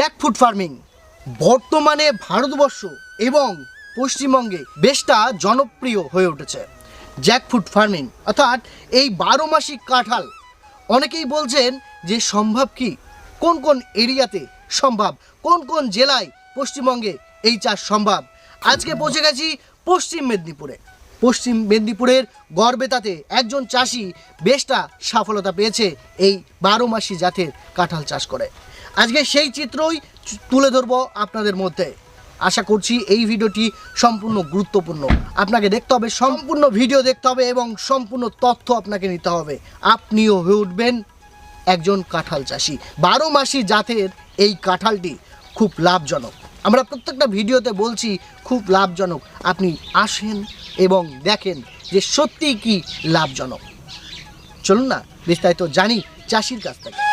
জ্যাকফুড farming. বর্তমানে ভারতবর্ষ এবং পশ্চিমবঙ্গে বেশটা জনপ্রিয় হয়ে উঠেছে জ্যাকফুড ফার্মিং। অর্থাৎ এই বারো মাসিক কাঁঠাল, অনেকেই বলছেন যে সম্ভব কি? কোন কোন এরিয়াতে সম্ভব? কোন কোন জেলায় পশ্চিমবঙ্গে এই চাষ সম্ভব? আজকে পৌঁছে গেছি পশ্চিম মেদিনীপুরে। পশ্চিম মেদিনীপুরের গড়বেতাতে একজন চাষি বেশটা সফলতা পেয়েছে এই বারো মাসি জাতের কাঁঠাল চাষ করে। আজকে সেই চিত্রই তুলে ধরবো আপনাদের মধ্যে। আশা করছি এই ভিডিওটি সম্পূর্ণ গুরুত্বপূর্ণ। আপনাকে দেখতে হবে, সম্পূর্ণ ভিডিও দেখতে হবে এবং সম্পূর্ণ তথ্য আপনাকে নিতে হবে। আপনিও হয়ে উঠবেন একজন কাঁঠাল চাষি। বারো মাসি জাতের এই কাঁঠালটি খুব লাভজনক। আমরা প্রত্যেকটা ভিডিওতে বলছি, খুব লাভজনক। আপনি আসেন এবং দেখেন যে সত্যিই কি লাভজনক। চলুন না, বিস্তারিত জানি চাষির কাছ থেকে।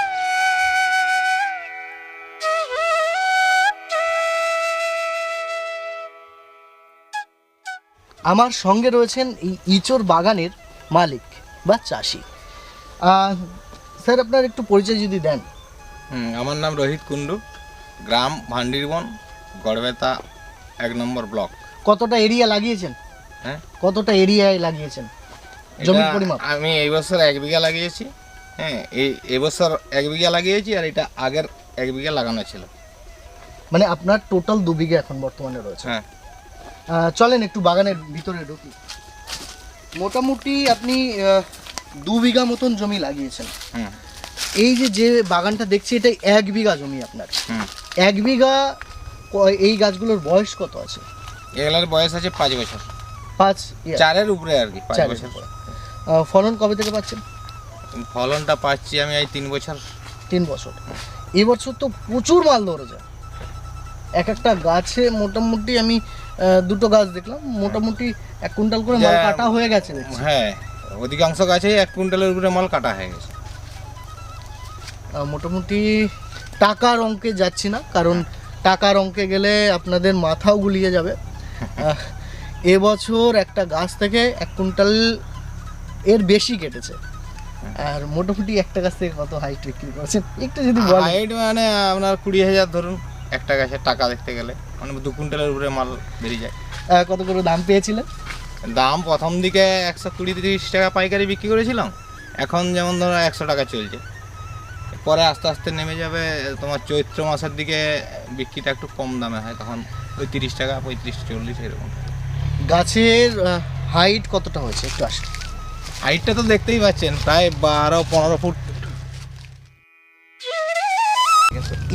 আমার সঙ্গে রয়েছেন এই ইচোর বাগানের মালিক বা চাষি। স্যার আপনার একটু পরিচয় যদি দেন। হুম, আমার নাম রোহিত কুন্ডু গ্রাম ভান্ডিরবন গড়বেতা এক নম্বর ব্লক। কতটা এরিয়া লাগিয়েছেন? হ্যাঁ? কতটা এরিয়ায় লাগিয়েছেন? জমির পরিমাপ। আমি এই বছর এক বিঘা লাগিয়েছি হ্যাঁ এই এবছর এক বিঘা লাগিয়েছি আর এটা আগের এক বিঘা লাগানো ছিল। মানে আপনার টোটাল দু বিঘা এখন বর্তমানে রয়েছে। হ্যাঁ। চলেন একটু বাগানের ভিতরে ঢুকি। মোটামুটি আপনি দু বিঘা মতন জমি লাগিয়েছেন। এই যে যে বাগানটা দেখছি এটা এক বিঘা জমি আপনার। এক বিঘা এই গাছগুলোর বয়স কত আছে? এগুলোর বয়স আছে পাঁচ বছর। পাঁচ চারের উপরে আর কি পাঁচ বছর। ফলন কবে থেকে পাচ্ছেন? ফলনটা পাচ্ছি আমি এই তিন বছর। তিন বছর। এবছর তো প্রচুর মাল ধরেছে। এক একটা গাছে মোটামুটি আমি দুটো গাছ দেখলাম মোটামুটি এক কুইন্টাল করে মাল কাটা হয়ে গেছে হ্যাঁ অধিকাংশ গাছে এক কুইন্টালের উপরে মাল কাটা হয়ে গেছে। মোটামুটি টাকার অঙ্কে যাচ্ছি না কারণ টাকার অঙ্কে গেলে আপনাদের মাথাও গুলিয়ে যাবে। এবছর একটা গাছ থেকে এক কুইন্টাল এর বেশি কেটেছে। আর মোটামুটি একটা গাছ থেকে কত হাইট বিক্রি করেছেন? একটু যদি হাইট মানে আপনার কুড়ি হাজার ধরুন একটা গাছের টাকা দেখতে গেলে। মানে দু কুইন্টালের উপরে মাল বেরিয়ে যায়। কত করে দাম পেয়েছিলেন দাম প্রথম দিকে একশো কুড়ি তিরিশ টাকা পাইকারি বিক্রি করেছিলাম এখন যেমন ধরো একশো টাকা চলছে। পরে আস্তে আস্তে নেমে যাবে তোমার চৈত্র মাসের দিকে বিক্রিটা একটু কম দামে হয় তখন ওই তিরিশ টাকা পঁয়ত্রিশ চল্লিশ এরকম। গাছের হাইট কতটা হয়েছে? একটু আসেন হাইটটা তো দেখতেই পাচ্ছেন প্রায় বারো পনেরো ফুট।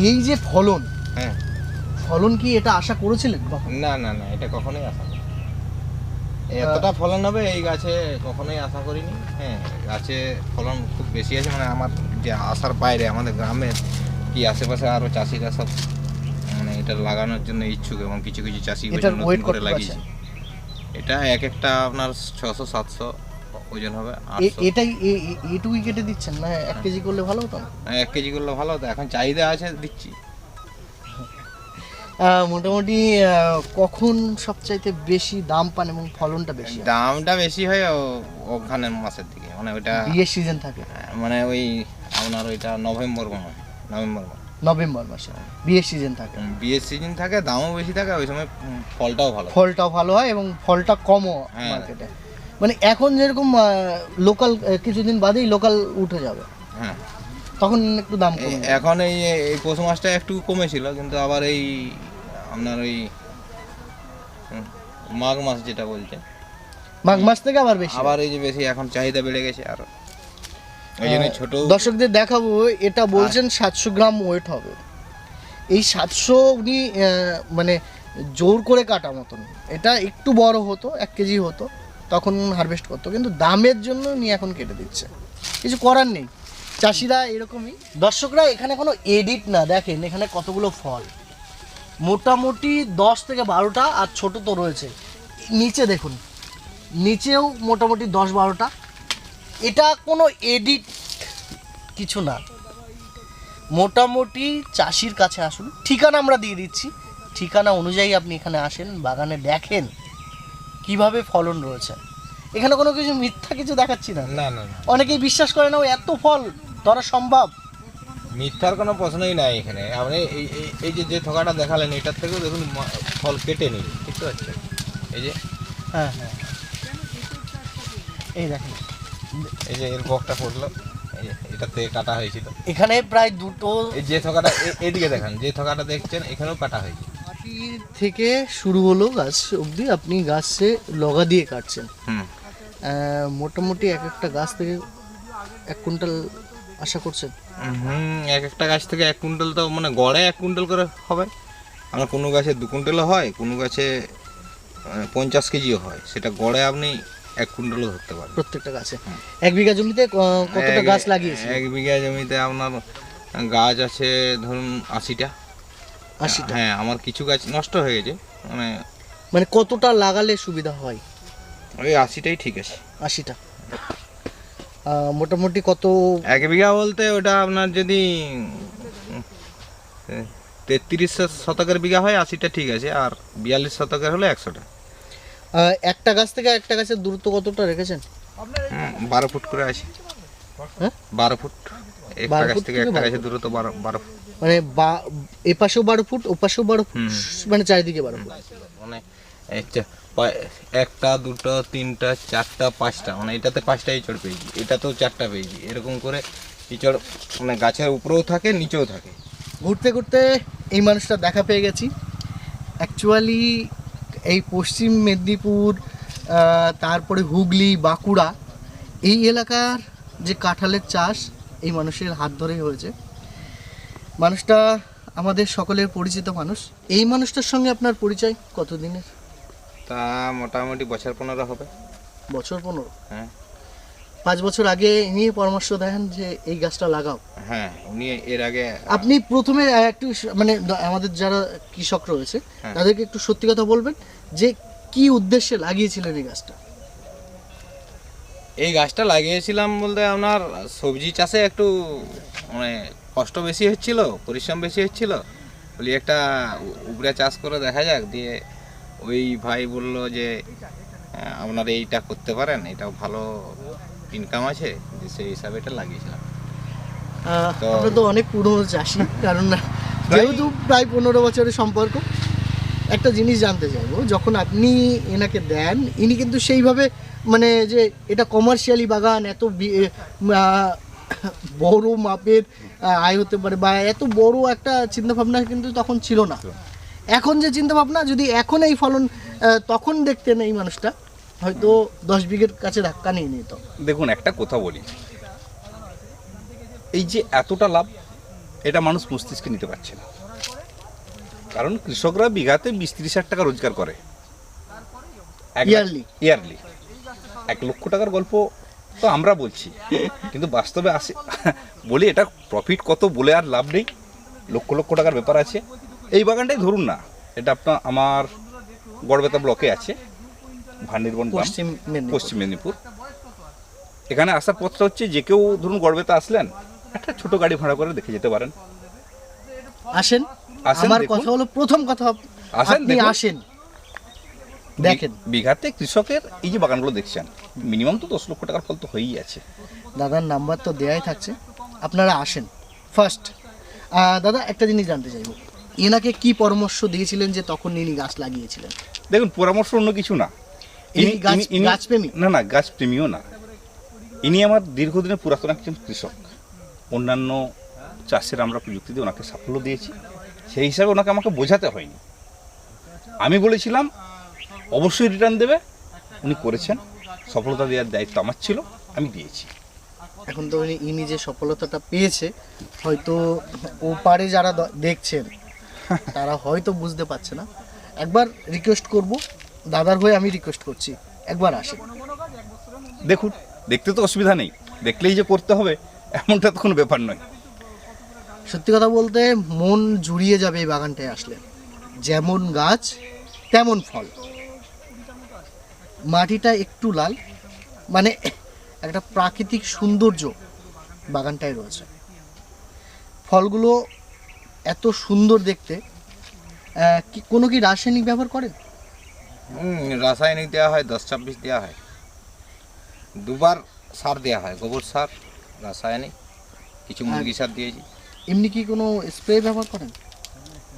এই যে ফলন হ্যাঁ। ফলন কি এটা আশা করেছিলেন না না না এটা কখনোই আশা করি এতটা ফলন হবে এই গাছে কখনোই আশা করিনি। হ্যাঁ গাছে ফলন খুব বেশি আছে মানে আমার যে আশার বাইরে আমাদের গ্রামের কি আশেপাশে আরও চাষিরা সব মানে এটা লাগানোর জন্য ইচ্ছুক এবং কিছু কিছু চাষি করে লাগিয়েছে। এটা এক একটা আপনার ছশো সাতশো ওজন হবে এটাই এটুকুই কেটে দিচ্ছেন? না এক কেজি করলে ভালো হতো? না এক কেজি করলে ভালো হতো। এখন চাহিদা আছে দিচ্ছি। মোটামুটি কখন সবচাইতে বেশি দাম পান এবং ফলনটা বেশি দামটা বেশি হয় ওখানে মাসের দিকে মানে ওইটা বিয়ের সিজন থাকে। মানে ওই আপনার ওইটা নভেম্বর মনে হয় নভেম্বর মাস। নভেম্বর মাসে বিয়ের সিজন থাকে। বিয়ের সিজন থাকে দামও বেশি থাকে ওই সময় ফলটাও ভালো। ফলটাও ভালো হয় এবং ফলটা কমও হ্যাঁ। মার্কেটে মানে এখন যেরকম লোকাল কিছুদিন বাদেই লোকাল উঠে যাবে। হ্যাঁ। তখন একটু দাম। এখন এই এই পৌষ মাসটা একটু কমেছিল কিন্তু আবার এই আপনার ওই মাঘ মাস যেটা বলছে মাঘ মাস থেকে আবার বেশি? আবার এই যে বেশি এখন চাহিদা বেড়ে গেছে আরও। ওই জন্য আহ, ছোট দর্শকদের দেখাবো এটা বলছেন সাতশো গ্রাম ওয়েট হবে। এই সাতশো উনি মানে জোর করে কাটা মতন। এটা একটু বড় হতো এক কেজি হতো তখন হারভেস্ট করতো কিন্তু দামের জন্য উনি এখন কেটে দিচ্ছে। কিছু করার নেই। চাষিরা এরকমই। দর্শকরা এখানে কোনো এডিট না দেখেন এখানে কতগুলো ফল। মোটামুটি দশ থেকে বারোটা আর ছোট তো রয়েছে। নিচে দেখুন নিচেও মোটামুটি দশ বারোটা। এটা কোনো এডিট কিছু না। মোটামুটি চাষির কাছে আসুন। ঠিকানা আমরা দিয়ে দিচ্ছি। ঠিকানা অনুযায়ী আপনি এখানে আসেন বাগানে দেখেন কীভাবে ফলন রয়েছে। এখানে কোনো কিছু মিথ্যা কিছু দেখাচ্ছি না না না। অনেকেই বিশ্বাস করে না ও এত ফল ধরা সম্ভব। মিথ্যার কোনো প্রশ্নই নাই এখানে। আপনি এই এই- যে যে থকাটা দেখালেন এটার থেকেও দেখুন ফল কেটে নিন বুঝতে পারছেন? এই যে হ্যাঁ হ্যাঁ। এই দেখেন। এই যে এর বকটা পড়ল এই যে এটা কাটা হয়েছিল। এখানে প্রায় দুটো এই যে থকাটা এদিকে দেখান। যে থকাটা দেখছেন এখানেও কাটা হয়েছে। মাটি থেকে শুরু হলো গাছ অবধি। আপনি গাছে লগা দিয়ে কাটছেন। মোটামুটি এক একটা গাছ থেকে এক কুইন্টাল আশা করছেন? হুম এক একটা গাছ থেকে এক কুইন্টাল তো মানে গড়ে এক কুইন্টাল করে হবে। আমার কোনো গাছে দু কুইন্টালও হয় কোনো গাছে পঞ্চাশ কেজিও হয়। সেটা গড়ে আপনি এক কুইন্টালও ধরতে পারেন প্রত্যেকটা গাছে। এক বিঘা জমিতে কতটা গাছ লাগিয়েছে এক বিঘা জমিতে আপনার গাছ আছে ধরুন আশিটা। আশিটা? হ্যাঁ আমার কিছু গাছ নষ্ট হয়ে গেছে মানে মানে কতটা লাগালে সুবিধা হয়? ওই আশিটাই ঠিক আছে। আশিটা। মোটামুটি কত এক বিঘা বলতে ওটা আপনার যদি তেত্রিশ শতকের বিঘা হয় আশিটা ঠিক আছে আর বিয়াল্লিশ শতকের হলে একশোটা। একটা গাছ থেকে একটা গাছের দূরত্ব কতটা রেখেছেন? বারো ফুট করে আছে হ্যাঁ? বারো ফুট। একটা গাছ ফুট থেকে একটা গাছের দূরত্ব বারো বারো ফুট। মানে বা এ বারো ফুট ওপাশেও বারো ফুট মানে চারিদিকে বারো ফুট। মানে একটা, দুটো, তিনটা, চারটা, পাঁচটা মানে এটাতে পাঁচটা ইঁচড় পেয়েছি, এটাতেও চারটা পেয়েছি, এরকম করে ইঁচড় মানে গাছের উপরেও থাকে, নিচেও থাকে। ঘুরতে ঘুরতে এই মানুষটা দেখা পেয়ে গেছি। অ্যাকচুয়ালি এই পশ্চিম মেদিনীপুর তারপরে হুগলি, বাঁকুড়া, এই এলাকার যে কাঁঠালের চাষ এই মানুষের হাত ধরেই হয়েছে। মানুষটা আমাদের সকলের পরিচিত মানুষ। এই মানুষটার সঙ্গে আপনার পরিচয় কতদিনের? তা মোটামুটি বছর পনেরো হবে। বছর পনেরো? হ্যাঁ। পাঁচ বছর আগে নিয়ে পরামর্শ দেন যে এই গাছটা লাগাও। হ্যাঁ উনি এর আগে আপনি প্রথমে একটু মানে আমাদের যারা কৃষক রয়েছে হ্যাঁ। তাদেরকে একটু সত্যি কথা বলবেন যে কি উদ্দেশ্যে লাগিয়েছিলেন এই গাছটা? এই গাছটা লাগিয়েছিলাম বলতে আপনার সবজি চাষে একটু মানে কষ্ট বেশি হচ্ছিল পরিশ্রম বেশি হচ্ছিল। বলি একটা উপরে চাষ করে দেখা যাক দিয়ে ওই ভাই বলল যে আপনারা এইটা করতে পারেন এটাও ভালো ইনকাম আছে যে সেই হিসাবে এটা লাগিয়েছিলাম। আমরা তো অনেক পুরনো চাষি কারণ না যেহেতু প্রায় পনেরো বছরের সম্পর্ক একটা জিনিস জানতে চাইব যখন আপনি এনাকে দেন ইনি কিন্তু সেইভাবে মানে যে এটা কমার্শিয়ালি বাগান এত বড় মাপের আয় হতে পারে বা এত বড় একটা চিন্তাভাবনা কিন্তু তখন ছিল না। এখন যে চিন্তাভাবনা যদি এখন এই ফলন তখন দেখতেন এই মানুষটা হয়তো দশ বিঘের কাছে ধাক্কা নিয়ে নিত। দেখুন একটা কথা বলি। এই যে এতটা লাভ এটা মানুষ মস্তিষ্কে নিতে পারছে না। কারণ কৃষকরা বিঘাতে বিশ ত্রিশ হাজার টাকা রোজগার করে। Yearly? ইয়ারলি এক লক্ষ টাকার গল্প তো আমরা বলছি। কিন্তু বাস্তবে আসে বলি এটা প্রফিট কত বলে আর লাভ নেই। লক্ষ লক্ষ টাকার ব্যাপার আছে। এই বাগানটাই ধরুন না এটা আপনার আমার গড়বেতা ব্লকে আছে ভান্ডিরবন পশ্চিম পশ্চিম মেদিনীপুর। এখানে আসার পথটা হচ্ছে যে কেউ ধরুন গড়বেতা আসলেন একটা ছোট গাড়ি ভাড়া করে দেখে যেতে পারেন। আসেন? আমার। কথা হলো প্রথম কথা আসেন। আসেন। দেখেন। বিঘাতে কৃষকের এই যে বাগানগুলো দেখছেন মিনিমাম তো দশ লক্ষ টাকার ফল তো হয়েই আছে। দাদার নাম্বার তো দেয়াই থাকছে আপনারা আসেন। ফার্স্ট দাদা একটা জিনিস জানতে চাইব। এনাকে কি পরামর্শ দিয়েছিলেন যে তখন ইনি গাছ লাগিয়েছিলেন? দেখুন পরামর্শ অন্য কিছু না। ইনি ইনি- গাছ- ইনি- ইনি- গাছপ্রেমী? না না গাছ প্রেমীও না। ইনি আমার দীর্ঘদিনের পুরাতন একজন কৃষক। অন্যান্য চাষের আমরা প্রযুক্তি দিয়ে ওনাকে সাফল্য দিয়েছি। সেই হিসাবে ওনাকে আমাকে বোঝাতে হয়নি। আমি বলেছিলাম অবশ্যই রিটার্ন দেবে। উনি করেছেন। সফলতা দেওয়ার দায়িত্ব আমার ছিল আমি দিয়েছি। এখন তো উনি ইনি যে সফলতাটা পেয়েছে হয়তো ওপারে যারা দ- দেখছেন তারা হয়তো বুঝতে পারছে না। একবার রিকোয়েস্ট করব। দাদার হয়ে আমি রিকোয়েস্ট করছি। একবার আসেন দেখুন দেখতে তো অসুবিধা নেই। দেখলেই যে করতে হবে এমনটা তো কোনো ব্যাপার নয়। সত্যি কথা বলতে মন জুড়িয়ে যাবে এই বাগানটায় আসলে। যেমন গাছ তেমন ফল। মাটিটা একটু লাল। মানে একটা প্রাকৃতিক সৌন্দর্য বাগানটায় রয়েছে। ফলগুলো এত সুন্দর দেখতে। কি কোনো কি রাসায়নিক ব্যবহার করেন? হুম, রাসায়নিক দেওয়া হয় দশ ছাব্বিশ দেওয়া হয়। দুবার সার দেওয়া হয় গোবর সার রাসায়নিক কিছু মুরগি সার দিয়েছি। এমনি কি কোনো স্প্রে ব্যবহার করেন?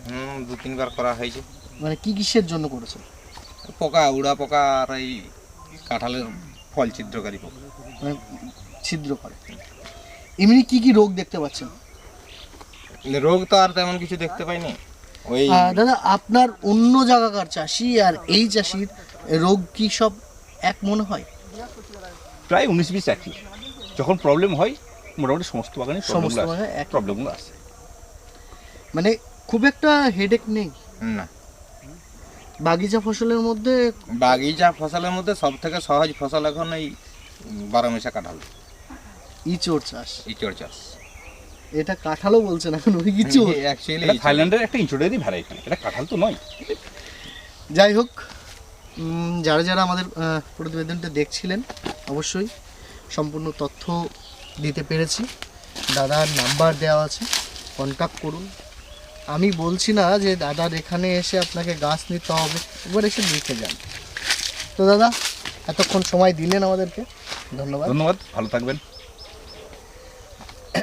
হুম দু তিনবার করা হয়েছে। মানে কি কিসের জন্য করেছেন? পোকা উড়া পোকা আর এই কাঁঠালের ফল ছিদ্রকারী পোকা। মানে ছিদ্র করে। এমনি কি কি রোগ দেখতে পাচ্ছেন? রোগ তো আর তেমন কিছু দেখতে পাইনি। ওই দাদা আপনার অন্য জায়গাকার চাষি আর এই চাষির রোগ কি সব এক মনে হয়? প্রায় উনিশ বিশ একই। যখন প্রবলেম হয় মোটামুটি সমস্ত বাগানে সমস্ত বাগানে একই। প্রবলেমগুলো আসে। মানে খুব একটা হেডেক নেই? না। বাগিচা ফসলের মধ্যে বাগিচা ফসলের মধ্যে সব থেকে সহজ ফসল এখন এই বারোমেশা কাঁঠাল। ইচোর চাষ। ইচড় চাষ। এটা কাঁঠালও বলছেন এখন ওই ইচোর অ্যাকচুয়ালি এটা থাইল্যান্ডের একটা ইঞ্চুরিয়ারই ভ্যারাইটি এটা কাঁঠাল তো নয়। যাই হোক যারা যারা আমাদের প্রতিবেদনটা দেখছিলেন অবশ্যই সম্পূর্ণ তথ্য দিতে পেরেছি। দাদার নাম্বার দেওয়া আছে কন্ট্যাক্ট করুন। আমি বলছি না যে দাদার এখানে এসে আপনাকে গাছ নিতে হবে একবার এসে দেখে যান। তো দাদা এতক্ষণ সময় দিলেন আমাদেরকে। ধন্যবাদ। ধন্যবাদ ভালো থাকবেন।